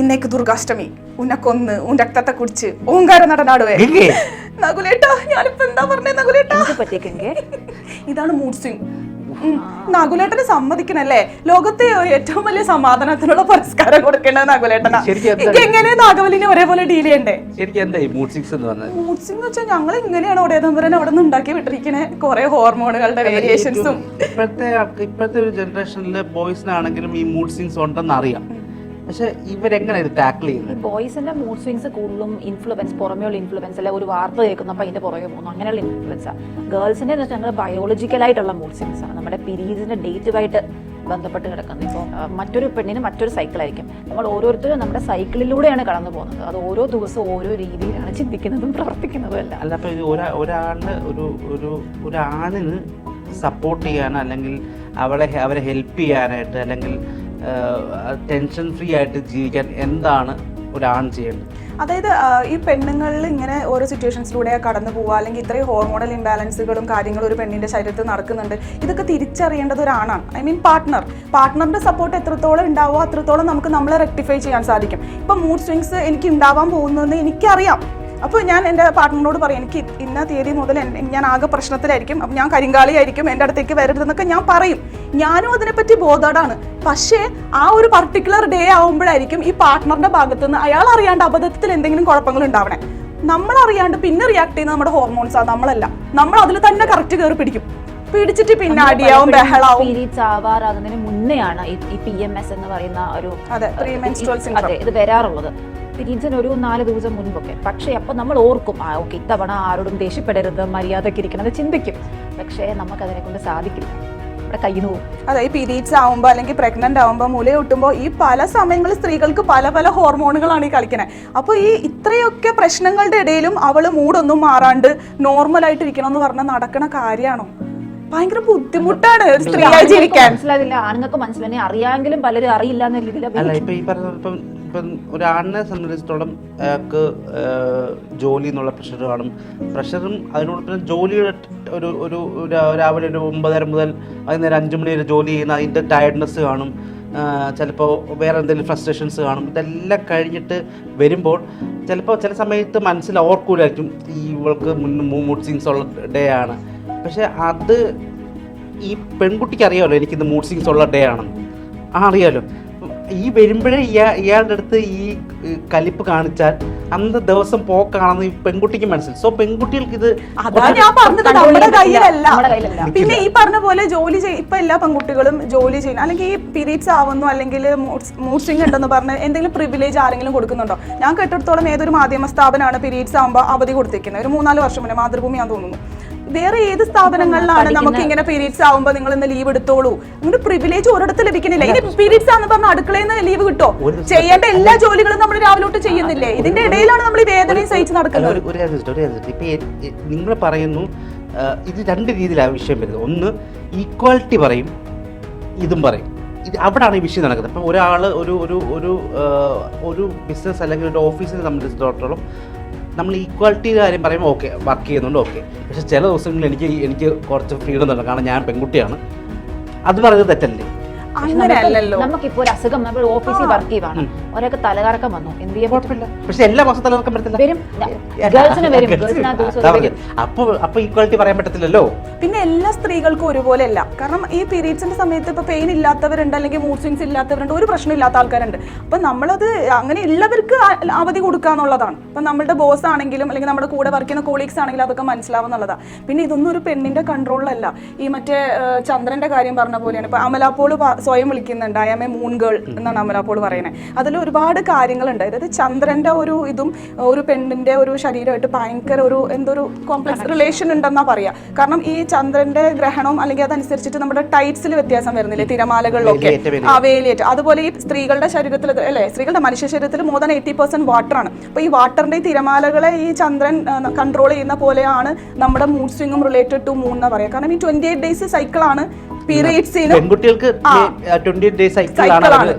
ഇന്നേക്ക് ദുർഗാഷ്ടമി. ഉന്നെ കൊന്ന് ഉൻ രക്തത്തെ കുടിച്ച് ഓങ്കാര നടനാടുവേ. നകുലേട്ടാ ഞാനിപ്പോ എന്താ പറഞ്ഞേ നകുലേട്ടാ? ഇതാണ് മൂഡ് സ്വിംഗ് നകുലേട്ടന് സമ്മതിക്കണല്ലേ? ലോകത്തെ ഏറ്റവും വലിയ സമാധാനത്തിനുള്ള പുരസ്കാരം കൊടുക്കേണ്ടത് നകുലേട്ടനാ. ശരിക്കും എങ്ങനെ നാഗവലിനെ ഒരേപോലെ ഡീൽ ചെയ്യണ്ടേ? മൂഡ് സിംഗ് എന്ന് വെച്ചാൽ ഞങ്ങൾ ഇങ്ങനെയാണ് ഒടേതമ്പരൻ അവിടെ നിന്ന് ഉണ്ടാക്കി വിട്ടിരിക്കണേ. കുറെ ഹോർമോണുകളുടെ വേരിയേഷൻസും ഇപ്പോഴത്തെ ഇപ്പോഴത്തെ ഒരു ജനറേഷനിലെ ബോയ്സിനാണെങ്കിലും ഈ മൂഡ് സിങ്സ് ഉണ്ടെന്ന് അറിയാം പക്ഷെ ഇവരെങ്ങനെ ഇത് ടാക്കിൾ ചെയ്യുന്നത്? ബോയ്സിന്റെ മൂഡ് സ്വിങ്സ് കൂടുതലും ഇൻഫ്ലുവൻസ് പുറമെയുള്ള ഇൻഫ്ലുവൻസ് അല്ല? ഒരു വാർത്ത കേൾക്കുന്നപ്പോൾ അതിന്റെ പുറകെ പോകുന്നു. അങ്ങനെയുള്ള ഇൻഫ്ലുവൻസാണ് ഗേൾസിന്റെ എന്ന് വെച്ചാൽ ഞങ്ങൾ ബയോളജിക്കലായിട്ടുള്ള മൂഡ് സ്വിങ്സ് ആണ് നമ്മുടെ പീരീഡ്സിന്റെ ഡേറ്റുമായിട്ട് ബന്ധപ്പെട്ട് കിടക്കുന്നത് ഇപ്പോൾ മറ്റൊരു പെണ്ണിന് മറ്റൊരു സൈക്കിളായിരിക്കും നമ്മൾ ഓരോരുത്തരും നമ്മുടെ സൈക്കിളിലൂടെയാണ് കടന്നു പോകുന്നത്. അത് ഓരോ ദിവസവും ഓരോ രീതിയിലാണ് ചിന്തിക്കുന്നതും പ്രവർത്തിക്കുന്നതും അല്ല അല്ല അപ്പൊ ഇത് ഒരാളിന് ഒരു ഒരു ഒരു ആണിന് സപ്പോർട്ട് ചെയ്യാൻ അല്ലെങ്കിൽ അവളെ അവരെ ഹെൽപ്പ് ചെയ്യാനായിട്ട് അല്ലെങ്കിൽ ടെൻഷൻ ഫ്രീ ആയിട്ട് ജീവിക്കാൻ എന്താണ് ഒരാൺ ചെയ്യേണ്ടത്? അതായത് ഈ പെണ്ണുങ്ങളിൽ ഇങ്ങനെ ഓരോ സിറ്റുവേഷൻസിലൂടെ കടന്നു പോവുക അല്ലെങ്കിൽ ഇത്രയും ഹോർമോണൽ ഇംബാലൻസുകളും കാര്യങ്ങളും ഒരു പെണ്ണിന്റെ ശരീരത്തിൽ നടക്കുന്നുണ്ട്. ഇതൊക്കെ തിരിച്ചറിയേണ്ടത് ഒരാണാണ്. ഐ മീൻ പാർട്ട്ണർ പാർട്ട്ണറിന്റെ സപ്പോർട്ട് എത്രത്തോളം ഉണ്ടാവുമോ അത്രത്തോളം നമുക്ക് നമ്മളെ റെക്ടിഫൈ ചെയ്യാൻ സാധിക്കും. ഇപ്പം മൂഡ് സ്വിങ്സ് എനിക്ക് ഉണ്ടാവാൻ പോകുന്നതെന്ന് എനിക്കറിയാം. അപ്പോൾ ഞാൻ എന്റെ പാർട്ട്ണറിനോട് പറയും എനിക്ക് ഇന്ന തീയതി മുതൽ ഞാൻ ആകെ പ്രശ്നത്തിലായിരിക്കും. അപ്പം ഞാൻ കരിങ്കാളിയായിരിക്കും എന്റെ അടുത്തേക്ക് വരരുതെന്നൊക്കെ ഞാൻ പറയും. ഞാനും അതിനെപ്പറ്റി ബോധാടാണ് പക്ഷേ ആ ഒരു പർട്ടിക്കുലർ ഡേ ആവുമ്പോഴായിരിക്കും ഈ പാർട്ട്ണറിന്റെ ഭാഗത്ത് നിന്ന് അയാൾ അറിയാണ്ട് അബദ്ധത്തിൽ എന്തെങ്കിലും കുഴപ്പങ്ങൾ ഉണ്ടാവണേ. നമ്മൾ അറിയാണ്ട് പിന്നെ റിയാക്ട് ചെയ്യുന്ന നമ്മുടെ ഹോർമോൺസ് ഹോർമോൺസാണ് നമ്മളല്ല. നമ്മൾ അതിൽ തന്നെ കറക്റ്റ് കയറി പിടിക്കും. പിടിച്ചിട്ട് പിന്നെ അടിയാവും ബഹളാവും. പീരീഡ്സ് ആവാറാകുന്നതിന് മുന്നെയാണ് ഈ- പി എം എസ് എന്ന് പറയുന്ന ഒരു അതെ ഇത് വരാറുള്ളത്. പീരീഡ്സിന് ഒരു നാല് ദിവസം മുൻപൊക്കെ. പക്ഷേ അപ്പോൾ നമ്മൾ ഓർക്കും ആ ഓക്കെ ഇത്തവണ ആരോടും ദേഷ്യപ്പെടരുത് മര്യാദയ്ക്ക് ഇരിക്കണം എന്ന് ചിന്തിക്കും. പക്ഷേ നമുക്കതിനെ കൊണ്ട് സാധിക്കില്ല. നമ്മുടെ കയ്യിൽ പോകും. അതെ ഈ പീരീഡ്സ് ആവുമ്പോൾ അല്ലെങ്കിൽ പ്രഗ്നന്റ് ആവുമ്പോൾ മുല കിട്ടുമ്പോൾ ഈ പല സമയങ്ങളിൽ സ്ത്രീകൾക്ക് പല പല ഹോർമോണുകളാണ് ഈ കളിക്കുന്നത് അപ്പോൾ ഈ ഇത്രയൊക്കെ പ്രശ്നങ്ങളുടെ ഇടയിലും അവൾ മൂടൊന്നും മാറാണ്ട് നോർമൽ ആയിട്ട് ഇരിക്കണം എന്ന് പറഞ്ഞാൽ നടക്കണ കാര്യമാണോ? ഭയങ്കര ബുദ്ധിമുട്ടാണ് ഒരു സ്ത്രീയായി ആണുങ്ങൾക്ക് ജീവിക്കാൻ. മനസ്സിലാവില്ല. ആണുങ്ങൾക്ക് മനസ്സിലായി അറിയാമെങ്കിലും പലരും അറിയില്ല എന്ന രീതിയിൽ ഇപ്പൊ ഒരാണിനെ സംബന്ധിച്ചിടത്തോളം അയാൾക്ക് ജോലി എന്നുള്ള പ്രഷർ കാണും. പ്രഷറും അതിനോടൊപ്പം ജോലിയുടെ ഒരു ഒരു രാവിലെ ഒരു ഒമ്പതര മുതൽ വൈകുന്നേരം അഞ്ച് മണി വരെ ജോലി ചെയ്യുന്ന അതിന്റെ ടയർഡ്നെസ് കാണും. ചിലപ്പോൾ വേറെ എന്തെങ്കിലും ഫ്രസ്ട്രേഷൻസ് കാണും. ഇതെല്ലാം കഴിഞ്ഞിട്ട് വരുമ്പോൾ ചിലപ്പോൾ ചില സമയത്ത് മനസ്സിൽ ഓർക്കൂലായിരിക്കും ഈ ഇവൾക്ക് മൂഡ് സിങ്സ് ഉള്ള ഡേ ആണ്. പക്ഷേ അത് ഈ പെൺകുട്ടിക്ക് അറിയാമല്ലോ എനിക്കിന്ന് മൂഡ് സിങ്സ് ഉള്ള ഡേ ആണെന്ന്. ആ അറിയാലോ. ഈ വരുമ്പോഴേ ഇയാ ഇയാളുടെ അടുത്ത് ഈ കലിപ്പ് കാണിച്ചാൽ അന്ന് ദിവസം പോക്കാണെന്ന് ഈ പെൺകുട്ടിക്ക് മനസ്സിലായി. സോ പെൺകുട്ടികൾക്ക് ഇത് അതാ ഞാൻ പറഞ്ഞത്. നമ്മുടെ കയ്യിലല്ല. പിന്നെ ഈ പറഞ്ഞ പോലെ ജോലി ചെയ് ഇപ്പൊ എല്ലാ പെൺകുട്ടികളും ജോലി ചെയ്യുന്നു അല്ലെങ്കിൽ ഈ പീരീഡ്സ് ആവുന്നു അല്ലെങ്കിൽ മൂഡ് സ്വിംഗ് ഉണ്ടെന്ന് പറഞ്ഞ് എന്തെങ്കിലും പ്രിവിലേജ് ആരെങ്കിലും കൊടുക്കുന്നുണ്ടോ? ഞാൻ കേട്ടിടത്തോളം ഏതൊരു മാധ്യമ സ്ഥാപനമാണ് പീരീഡ്സ് ആവുമ്പോൾ അവധി കൊടുത്തിരിക്കുന്നത് ഒരു മൂന്നാൽ വർഷം മുന്നേ മാതൃഭൂമി ഞാൻ തോന്നുന്നു. വേറെ ഏത് സ്ഥാപനങ്ങളിലാണ് നമുക്ക് ഇങ്ങനെ പീരീഡ്സ് ആവുമ്പോൾ നിങ്ങൾ ഇന്ന് ലീവ് എടുത്തോളൂ? അങ്ങനെ പ്രിവിലേജ് ഒരിടത്ത് ലഭിക്കുന്നില്ല. ഇനി പീരീഡ്സ് ആണെന്ന് പറഞ്ഞ അടുക്കളയിൽ നിന്ന് ലീവ് കിട്ടോ? ചെയ്യേണ്ട എല്ലാ ജോലികളും നമ്മൾ രാവിലെ തൊട്ട് ചെയ്യുന്നില്ലേ ഇതിന്റെ ഇടയിലാണ് നമ്മൾ ഈ വേദനയും സഹിച്ച് നടക്കുന്നത്. നിങ്ങൾ പറയുന്നു ഇത് രണ്ട് രീതിയിലാണ് വിഷയം വരുന്നത്. ഒന്ന് ഈക്വാലിറ്റി പറയും ഇതും പറയും. ഇത് അവിടാണ് ഈ വിഷയം നടക്കുന്നത്. ഇപ്പം ഒരാൾ ഒരു ഒരു ഒരു ഒരു ബിസിനസ് അല്ലെങ്കിൽ ഒരു ഓഫീസിനെ സംബന്ധിച്ചിടത്തോളം നമ്മൾ ഈക്വാലിറ്റിയുടെ കാര്യം പറയുമ്പോൾ ഓക്കെ വർക്ക് ചെയ്യുന്നുണ്ട് ഓക്കെ പക്ഷെ ചില ദിവസങ്ങളിൽ എനിക്ക് എനിക്ക് കുറച്ച് ഫ്രീഡം തന്നെ കാരണം ഞാൻ പെൺകുട്ടിയാണ്. അത് പറയുന്നത് തെറ്റല്ലേ? നമുക്കിപ്പോ ഒരു അസുഖം നമ്മൾ ഓഫീസിൽ വർക്ക് ചെയ്യുവാണ്. ഒരാൾക്ക് തലകറക്കം വന്നു. എന്ത് ചെയ്യാൻ കുഴപ്പമില്ല. പക്ഷെ എല്ലാ മാസം തലവർക്കം പറ്റത്തില്ല വരും. ഗേൾസിന് വരും. ഗേൾസിന് ആ ദിവസം അതാ വരും. പറഞ്ഞത്. അപ്പൊ അപ്പൊ ഈക്വാലിറ്റി പറയാൻ പറ്റത്തില്ലല്ലോ? പിന്നെ എല്ലാ സ്ത്രീകൾക്കും ഒരുപോലെ അല്ല കാരണം ഈ പീരീഡ്സിന്റെ സമയത്ത് ഇപ്പൊ പെയിൻ ഇല്ലാത്തവരുണ്ട് അല്ലെങ്കിൽ മൂഡ് സ്വിങ്സ് ഇല്ലാത്തവരുണ്ട് ഒരു പ്രശ്നം ഇല്ലാത്ത ആൾക്കാരുണ്ട്. അപ്പൊ നമ്മളത് അങ്ങനെ ഉള്ളവർക്ക് അവധി കൊടുക്കാന്നുള്ളതാണ് ഇപ്പൊ നമ്മുടെ ബോസ് ആണെങ്കിലും അല്ലെങ്കിൽ നമ്മുടെ കൂടെ വർക്ക് ചെയ്യുന്ന കോളീഗ്സ് ആണെങ്കിലും അതൊക്കെ മനസ്സിലാവുന്നുള്ളതാണ് പിന്നെ ഇതൊന്നും ഒരു പെണ്ണിന്റെ കൺട്രോളിലല്ല ഈ മറ്റേ ചന്ദ്രന്റെ കാര്യം പറഞ്ഞ പോലെയാണ്. ഇപ്പൊ അമലാപ്പോൾ സ്വയം വിളിക്കുന്നുണ്ട് I am a moon girl എന്നാണ് അമലാപ്പോൾ പറയുന്നത്. അതിൽ ഒരുപാട് കാര്യങ്ങളുണ്ട്. അതായത് ചന്ദ്രന്റെ ഒരു ഇതും ഒരു പെണ്ണിന്റെ ഒരു ശരീരമായിട്ട് ഭയങ്കര ഒരു എന്തൊരു കോംപ്ലക്സ് റിലേഷൻ ഉണ്ടെന്നാ പറയാ. കാരണം ഈ ചന്ദ്രന്റെ ഗ്രഹണം അല്ലെങ്കിൽ അതനുസരിച്ചിട്ട് നമ്മുടെ ടൈറ്റ്സിൽ വ്യത്യാസം വരുന്നില്ലേ തിരമാലകളിലൊക്കെ. വേലിയേറ്റ, വേലിയേറ്റ. ആ വേലിയേറ്റ്. അതുപോലെ ഈ സ്ത്രീകളുടെ ശരീരത്തിൽ അല്ലെ സ്ത്രീകളുടെ മനുഷ്യ ശരീരത്തിൽ more than eighty percent water ആണ്. അപ്പൊ ഈ വാട്ടറിന്റെ ഈ തിരമാലകളെ ഈ ചന്ദ്രൻ കൺട്രോൾ ചെയ്യുന്ന പോലെയാണ് നമ്മുടെ മൂഡ് സ്വിങ്ങും റിലേറ്റഡ് ടു മൂൺ എന്ന് പറയാം. കാരണം ഈ ട്വന്റി എയ്റ്റ് ഡേയ്സ് സൈക്കിളാണ് പെൺകുട്ടികൾക്ക് ട്വന്റി ഡേയ്സ് സൈക്കിളാണ്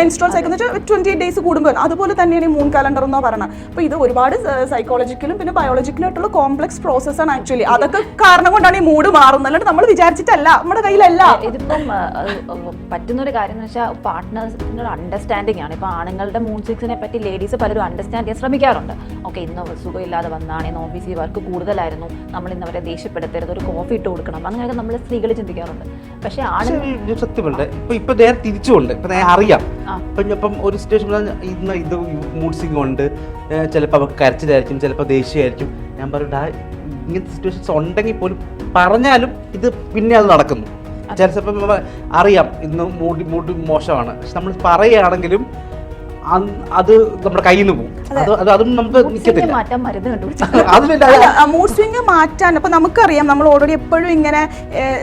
മെൻസ്ട്രോൾ സൈക്കിൾ എന്ന് വെച്ചാൽ ട്വന്റി എയ്റ്റ് ഡേയ്സ് കൂടുമ്പോൾ അതുപോലെ തന്നെയാണ് ഈ മൂൺ കലണ്ടർ എന്നോ പറയണം അപ്പൊ ഇത് ഒരുപാട് സൈക്കോളജിക്കലും പിന്നെ ബയോളജിക്കലും ആയിട്ടുള്ള കോംപ്ലക്സ് പ്രോസസ് ആണ് ആക്ച്വലി അതൊക്കെ കാരണം കൊണ്ടാണ് ഈ മൂഡ് മാറുന്നത്. അല്ലാണ്ട് നമ്മൾ വിചാരിച്ചിട്ടല്ല. നമ്മുടെ കയ്യിലല്ല. ഇതിപ്പം പറ്റുന്ന ഒരു കാര്യം എന്ന് വെച്ചാൽ പാർട്ട്നേഴ്സിന്റെ ഒരു അണ്ടർസ്റ്റാൻഡിംഗ് ആണ്. ഇപ്പൊ ആണുങ്ങളുടെ മൂൺ സിക്സിനെ പറ്റി ലേഡീസ് പലരും അണ്ടർസ്റ്റാൻഡ് ചെയ്യാൻ ശ്രമിക്കാറുണ്ട്. ഓക്കെ ഇന്ന് സുഖമില്ലാതെ വന്നാണ്. ഇന്ന് ഓഫീസിൽ വർക്ക് കൂടുതലായിരുന്നു. നമ്മൾ ഇന്ന് അവരെ ദേഷ്യപ്പെടുത്തരുത്. ഒരു കോഫി ഇട്ട് കൊടുക്കണം. അങ്ങനെയൊക്കെ നമ്മൾ സ്ത്രീകൾ ചിന്തിക്കാറുണ്ട്. പക്ഷെ സത്യമുണ്ട്. ഇപ്പൊ ഇപ്പൊ നേരെ തിരിച്ചുണ്ട് ഇപ്പൊ നേരെ അറിയാം. ഇപ്പൊ ഇപ്പം ഒരു സിറ്റുവേഷൻ ഇന്ന് ഇത് മൂഡ് ഉണ്ട്. ചിലപ്പോൾ അവർക്ക് കരച്ചിലായിരിക്കും ചിലപ്പോൾ ദേഷ്യമായിരിക്കും. ഞാൻ പറയും "ഡാ, ഇങ്ങനത്തെ സിറ്റുവേഷൻസ് ഉണ്ടെങ്കിൽ പോലും പറഞ്ഞാലും ഇത് പിന്നെ അത് നടക്കുന്നു. ചിലപ്പോൾ അറിയാം ഇന്ന് മൂഡ് മൂഡ് മോശമാണ്. പക്ഷെ നമ്മൾ പറയുകയാണെങ്കിലും അത് നമ്മുടെ കയ്യിൽ നിന്ന് പോകും അത് അത് നമുക്ക് നിൽക്കത്തില്ല മൂഡ് സ്വിംഗ് മാറ്റാൻ അപ്പൊ നമുക്കറിയാം നമ്മൾ ഓൾറെഡി എപ്പോഴും ഇങ്ങനെ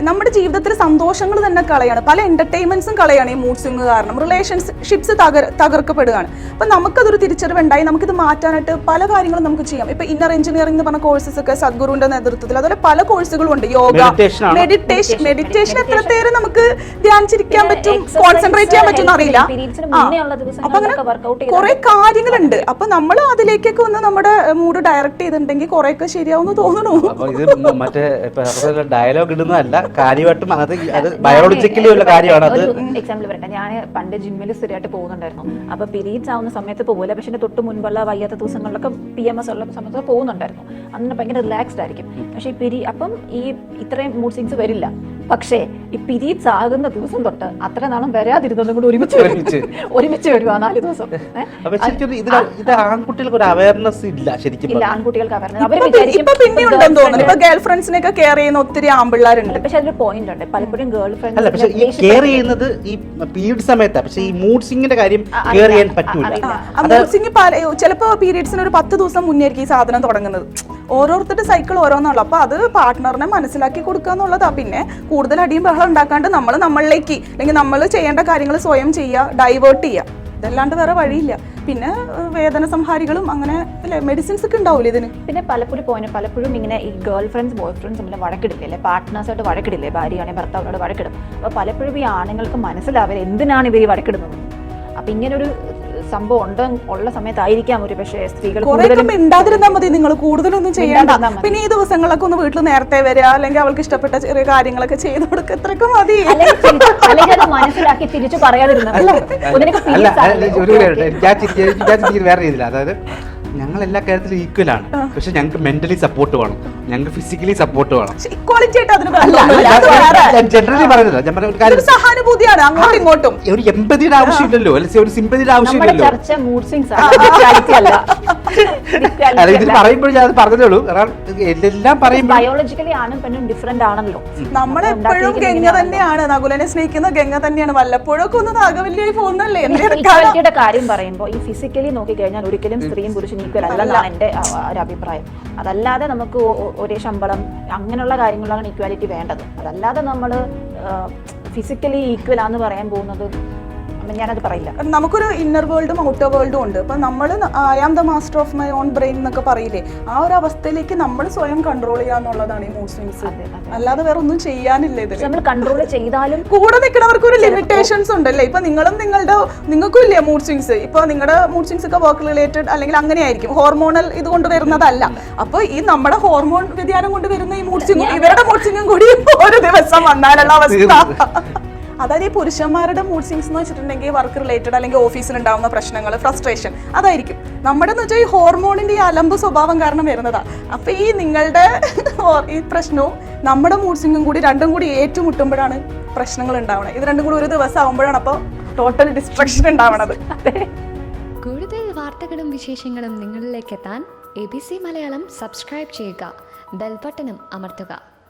നമ്മുടെ ജീവിതത്തിൽ സന്തോഷങ്ങൾ തന്നെ കളയാണ്. പല എന്റർടൈൻമെന്റ്സും കളയാണ് ഈ മൂഡ് സ്വിംഗ് കാരണം. റിലേഷൻഷിപ്സ് തകർ തകർക്കപ്പെടുകയാണ്. അപ്പൊ നമുക്കതൊരു തിരിച്ചറിവുണ്ടായി നമുക്കിത് മാറ്റാനായിട്ട് പല കാര്യങ്ങളും നമുക്ക് ചെയ്യാം. ഇപ്പൊ ഇന്നർ എഞ്ചിനീയറിംഗ് എന്ന് പറഞ്ഞ കോഴ്സസ് ഒക്കെ സദ്ഗുരുവിന്റെ നേതൃത്വത്തിൽ അതുപോലെ പല കോഴ്സുകളും ഉണ്ട് യോഗ മെഡിറ്റേഷൻ മെഡിറ്റേഷൻ എത്ര പേര് നമുക്ക് ധ്യാനിച്ചിരിക്കാൻ പറ്റും കോൺസെൻട്രേറ്റ് ചെയ്യാൻ പറ്റും അറിയില്ല അപ്പൊ അങ്ങനെ വർക്കൗട്ട് കുറെ കാര്യങ്ങളുണ്ട്. അപ്പൊ നമ്മൾ അതിലേക്കൊക്കെ ഒന്ന് നമ്മുടെ മൂഡ് ഡയറക്റ്റ് ചെയ്തിട്ടുണ്ടെങ്കിൽ കുറെയൊക്കെ ശരിയാവുമെന്ന് തോന്നുന്നു. അപ്പൊ ഇത് മറ്റേ ഡയലോഗ് ഇടുന്നതല്ല കാര്യമായിട്ടും അത് അത് ബയോളജിക്കലി ഉള്ള കാര്യമാണ് അത്. എക്സാമ്പിൾ പറയട്ടെ ഞാൻ പണ്ട് ജിമ്മിൽ സ്ഥിരമായിട്ട് പോകുന്നുണ്ടായിരുന്നു. അപ്പൊ പീരീഡ്സ് ആവുന്ന സമയത്ത് പോകില്ല പക്ഷെ എന്റെ തൊട്ട് മുൻപുള്ള വയ്യാത്ത ദിവസങ്ങളിലൊക്കെ പി എം എസ് ഉള്ള സമയത്ത് പോകുന്നുണ്ടായിരുന്നു. അന്ന് ഭയങ്കര റിലാക്സ്ഡ് ആയിരിക്കും. പക്ഷെ ഈ പിരി അപ്പം ഈ ഇത്രയും മൂഡ് സിങ്സ് വരില്ല. പക്ഷേ ഈ ഇതീ ചാകുന്ന ദിവസം തൊട്ട് അത്ര നാളും വരാതിരുന്നതും കൂടെ ഒരുമിച്ച് ഒരുമിച്ച്. ഒരുമിച്ച് വരും നാല് ദിവസം. ഇത് ആൺകുട്ടികൾക്ക് ഒരു അവയർനെസ് ഇല്ല ശരിക്കും ഇല്ല ആൺകുട്ടികൾക്ക് അവയർനെസ് ഇപ്പൊ പിന്നെ ഉണ്ടെന്ന് തോന്നുന്നു. ഇപ്പൊ ഗേൾ കെയർ ചെയ്യുന്ന ഒത്തിരി ആമ്പിള്ളാരുണ്ട് പക്ഷെ അതിൽ പോയിന്റ് ഉണ്ട്. പലപ്പോഴും ഗേൾ അല്ല പക്ഷെ ഈ കെയർ ചെയ്യുന്നത് ഈ പീരീഡ് സമയത്താണ് പക്ഷെ ഈ മൂഡ് സിംഗിന്റെ കാര്യം കെയർ ചെയ്യാൻ ആ, പറ്റൂല അറിയില്ല. മൂഡ്സിങ് ചിലപ്പോ പീരീഡ്സിന് ഒരു പത്ത് ദിവസം മുന്നേ ആയിരിക്കും ഈ സാധനം തുടങ്ങുന്നത്. ഓരോരുത്തരുടെ സൈക്കിൾ ഓരോന്നുള്ളൂ അപ്പൊ അത് പാർട്ട്ണറിനെ മനസ്സിലാക്കി കൊടുക്കുക എന്നുള്ളതാ പിന്നെ കൂടുതൽ അടിയും ബഹളം ഉണ്ടാക്കാണ്ട് നമ്മൾ നമ്മളിലേക്ക് അല്ലെങ്കിൽ നമ്മൾ ചെയ്യേണ്ട കാര്യങ്ങൾ സ്വയം ചെയ്യുക ഡൈവേർട്ട് ചെയ്യുക. ഇതല്ലാണ്ട് വേറെ വഴിയില്ല. പിന്നെ വേദന സംഹാരികളും അങ്ങനെ അല്ലെ മെഡിസിൻസ് ഒക്കെ ഉണ്ടാവില്ല ഇതിന്? പിന്നെ പലപ്പോഴും പോയിന്റ് പലപ്പോഴും ഇങ്ങനെ ഈ ഗേൾ ഫ്രണ്ട്സ് ബോയ് ഫ്രണ്ട്സ് തമ്മിൽ വഴക്കിടില്ലേ? അല്ലെ? പാർട്ട്നേഴ്സായിട്ട് വഴക്കിടില്ലേ? ഭാര്യയാണെങ്കിൽ ഭർത്താവിനോട് വഴക്കിടും. അപ്പോൾ പലപ്പോഴും ഈ ആണുങ്ങൾക്ക് മനസ്സിലാവില്ല എന്തിനാണ് ഇവർ ഈ വഴക്കിടുന്നത്? അപ്പം ഇങ്ങനെ ഒരു സംഭവം ഉണ്ട് ഉള്ള സമയത്തായിരിക്കാം ഒരു പക്ഷേ സ്ത്രീകൾ മിണ്ടാതിരുന്നാൽ മതി നിങ്ങൾ കൂടുതലൊന്നും ചെയ്യണ്ട. പിന്നെ ഈ ദിവസങ്ങളൊക്കെ ഒന്ന് വീട്ടിൽ നേരത്തെ വരിക അല്ലെങ്കിൽ അവൾക്ക് ഇഷ്ടപ്പെട്ട ചെറിയ കാര്യങ്ങളൊക്കെ ചെയ്ത് കൊടുക്കുക ഇത്രയൊക്കെ മതി. മനസ്സിലാക്കി തിരിച്ചു പറയാതിരുന്നത് ഒന്നിനൊക്കെ അല്ല. ഒരു വേറെ രീതിയിലാണ്. അതായത് ഞങ്ങൾ എല്ലാ കാര്യത്തിലും ഈക്വൽ ആണ്. പക്ഷെ ഞങ്ങൾക്ക് മെന്റലി സപ്പോർട്ട് വേണം. ഞങ്ങൾക്ക് ഫിസിക്കലി സപ്പോർട്ട് വേണം. ഇക്വാളിറ്റി ആയിട്ട് അതിന് ജനറലി പറയുന്നത് ഞാൻ പറഞ്ഞ ഒരു കാര്യം. സഹാനുഭൂതിയാണ്. അങ്ങോട്ടും ഇങ്ങോട്ടും. ഒരു എമ്പതിയുടെ ആവശ്യമില്ലല്ലോ. അല്ലെങ്കിൽ ഒരു സിമ്പതിയുടെ ആവശ്യമില്ലല്ലോ. ചർച്ച മൂഡ് സിങ്സ് അല്ല. അല്ല പറയുമ്പോൾ ഞാൻ അത് പറഞ്ഞതേ ഉള്ളൂ കാരണം എല്ലാം പറയുമ്പോൾ ബയോളജിക്കലി ആണും പെണ്ണും ഡിഫറെന്റ് ആണല്ലോ. നമ്മളെപ്പോഴും ഗംഗ തന്നെയാണ്. നകുലനെ സ്നേഹിക്കുന്ന ഗംഗ തന്നെയാണ്. വല്ലപ്പോഴും ഒക്കെ ഒന്ന് നാഗവല്യായി പോകുന്നല്ലേ കാര്യം പറയുമ്പോൾ ഈ ഫിസിക്കലി നോക്കി കഴിഞ്ഞാൽ ഒരിക്കലും സ്ത്രീയും പുരുഷനും ഈക്വൽ എന്റെ ഒരു അഭിപ്രായം. അതല്ലാതെ നമുക്ക് ഒരേ ശമ്പളം അങ്ങനെയുള്ള കാര്യങ്ങളിലാണ് ഈക്വാലിറ്റി വേണ്ടത്. അതല്ലാതെ നമ്മൾ ഫിസിക്കലി ഈക്വൽ ആണെന്ന് പറയാൻ പോകുന്നത് ഞാനത് പറയില്ല. നമുക്കൊരു ഇന്നർ വേൾഡും ഔട്ടർ വേൾഡും ഉണ്ട്. അപ്പം നമ്മൾ I am the master of my own brain എന്നൊക്കെ പറയില്ലേ? ആ ഒരു അവസ്ഥയിലേക്ക് നമ്മൾ സ്വയം കൺട്രോൾ ചെയ്യുക എന്നുള്ളതാണ് ഈ അതെ. അല്ലാതെ വേറെ ഒന്നും ചെയ്യാനില്ല ഇതിൽ നമ്മൾ കൺട്രോൾ ചെയ്താലും കൂടെ നിൽക്കുന്നവർക്ക് ഒരു ലിമിറ്റേഷൻസ് ഉണ്ടല്ലേ? ഇപ്പൊ നിങ്ങളും നിങ്ങളുടെ നിങ്ങൾക്കും ഇല്ലേ മൂഡ് സ്വിങ്സ് ഇപ്പൊ നിങ്ങളുടെ മൂഡ് സ്വിങ്സ് ഒക്കെ വർക്ക് റിലേറ്റഡ് അല്ലെങ്കിൽ അങ്ങനെയായിരിക്കും. ഹോർമോണൽ ഇത് കൊണ്ട് വരുന്നതല്ല. അപ്പൊ ഈ നമ്മുടെ ഹോർമോൺ വ്യതിയാനം കൊണ്ട് വരുന്ന ഈ മൂഡ് സ്വിങ്ങും ഇവരുടെ മൂഡ് സ്വിങ്ങും കൂടി ഒരു ദിവസം വന്നാലുള്ള അവസ്ഥ. അതായത് ഈ പുരുഷന്മാരുടെ മൂഡ് സ്വിങ്സ് എന്ന് വെച്ചിട്ടുണ്ടെങ്കിൽ വർക്ക് റിലേറ്റഡ് അല്ലെങ്കിൽ ഓഫീസിൽ ഉണ്ടാവുന്ന പ്രശ്നങ്ങൾ ഫ്രസ്ട്രേഷൻ അതായിരിക്കും. നമ്മുടെ എന്ന് വെച്ചാൽ ഈ ഹോർമോണിന്റെ ഈ അലമ്പ് സ്വഭാവം കാരണം വരുന്നതാണ് അപ്പൊ ഈ നിങ്ങളുടെ ഈ പ്രശ്നവും നമ്മുടെ മൂഡ് സ്വിങ്ങും കൂടി രണ്ടും കൂടി ഏറ്റുമുട്ടുമ്പോഴാണ് പ്രശ്നങ്ങൾ ഉണ്ടാവുന്നത് ഇത് രണ്ടും കൂടി ഒരു ദിവസം ആവുമ്പോഴാണ് അപ്പോൾ ടോട്ടൽ ഡിസ്ട്രക്ഷൻ ഉണ്ടാവണത്. കൂടുതൽ വാർത്തകളും വിശേഷങ്ങളും നിങ്ങളിലേക്ക് എത്താൻ A B C Malayalam subscribe ചെയ്യുക. ബെൽബട്ടനും അമർത്തുക.